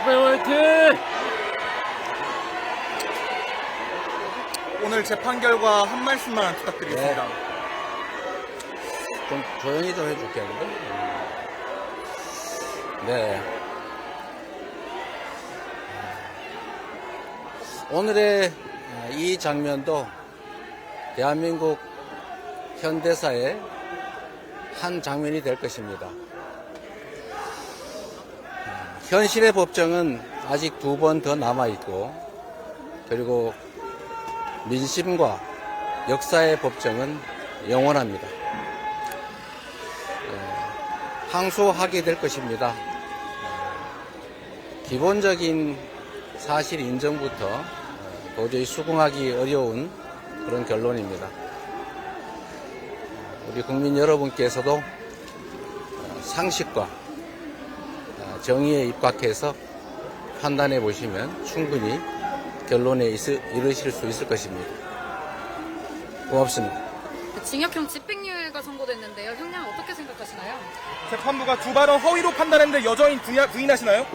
화이팅! 오늘 재판 결과 한 말씀만 부탁드리겠습니다. 좀 조용히 좀 해줄겠는데? 네. 오늘의 이 장면도 대한민국 현대사의 한 장면이 될 것입니다. 현실의 법정은 아직 두 번 더 남아있고, 그리고 민심과 역사의 법정은 영원합니다. 항소하게 될 것입니다. 기본적인 사실 인정부터 도저히 수긍하기 어려운 그런 결론입니다. 우리 국민 여러분께서도 상식과 정의에 입각해서 판단해 보시면 충분히 결론에 있을- 이르실 수 있을 것입니다. 고맙습니다. 그 징역형 집행유예가 선고됐는데요. 형량 어떻게 생각하시나요? 재판부가 두 발언 허위로 판단했는데 여전히 부인- 부인하시나요?